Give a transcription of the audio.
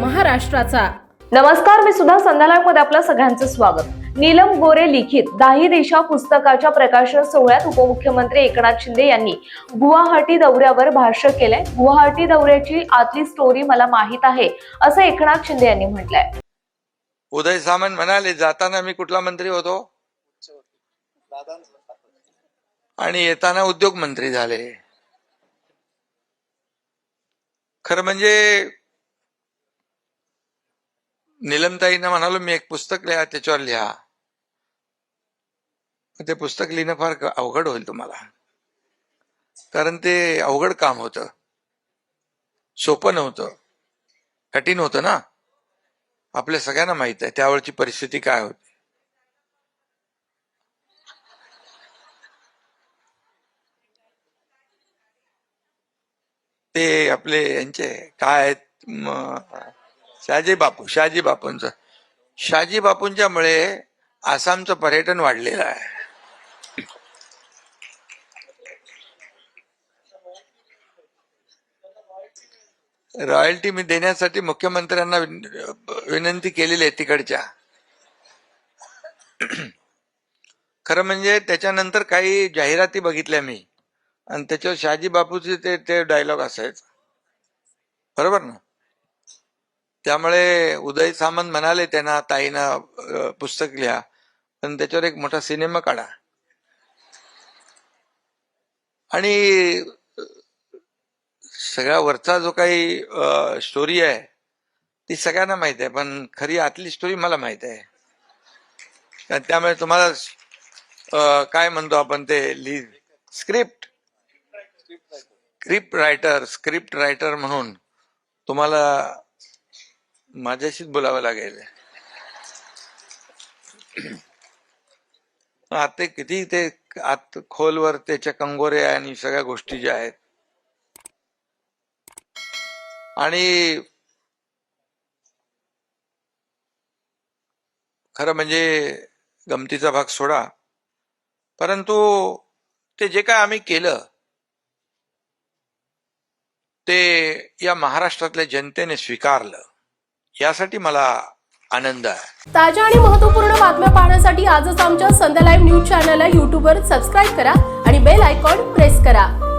महाराष्ट्राचा. नमस्कार मी सुद्धा संध्याकाळमध्ये आपलं सगळ्यांचं स्वागत. नीलम गोरे लिखित दाही दिशा पुस्तकाच्या प्रकाशन सोहळ्यात उपमुख्यमंत्री एकनाथ शिंदे यांनी गुवाहाटी दौऱ्यावर भाष्य केलंय. गुवाहाटी दौऱ्याची आतली स्टोरी मला माहीत आहे असं एकनाथ शिंदे यांनी म्हटलंय. उदय सामंत म्हणाले जाताना मी कुठला मंत्री होतो? आणि येताना उद्योग मंत्री झाले. खरं म्हणजे निलमताईंना म्हणालो मी एक पुस्तक लिहा त्याच्यावर लिहा. ते पुस्तक लिहिणं फार अवघड होईल तुम्हाला. कारण ते अवघड काम होतं. सोपं नव्हतं. कठीण होतं ना. आपल्या सगळ्यांना माहीत आहे. त्यावेळची परिस्थिती काय होती? ते आपले यांचे काय आहेत? शहाजी बापू शहाजी बापूंच. शहाजी बापूंच्या मुळे आसामचं पर्यटन वाढलेलं आहे. रॉयल्टी मी देण्यासाठी मुख्यमंत्र्यांना विनंती केलेली आहे तिकडच्या. खरं म्हणजे त्याच्यानंतर काही जाहिराती बघितल्या मी. आणि त्याच्यावर शहाजी बापूचे ते ते डायलॉग असायचं. बरोबर ना? त्यामुळे उदय सामंत म्हणाले त्यांना ताईनं पुस्तक लिहा पण त्याच्यावर एक मोठा सिनेमा काढा. आणि सगळ्या वरचा जो काही स्टोरी आहे ती सगळ्यांना माहीत आहे पण खरी आतली स्टोरी मला माहीत आहे. त्यामुळे तुम्हाला काय म्हणतो आपण ते लिहि script script writer script writer म्हणून तुम्हाला माझ्याशीच बोलावं लागेल. आता किती ते आत खोलवर त्याच्या कंगोरे आणि सगळ्या गोष्टी ज्या आहेत. आणि खरं म्हणजे गमतीचा भाग सोडा. परंतु ते जे काय आम्ही केलं ते या महाराष्ट्रातल्या जनतेने स्वीकारलं. यासाठी मला आनंद आहे. ताज्या आणि महत्त्वपूर्ण बातम्या पाहण्यासाठी आजच आमच्या संध्या लाईव्ह न्यूज चॅनलला युट्यूबवर सबस्क्राईब करा आणि बेल आयकॉन प्रेस करा.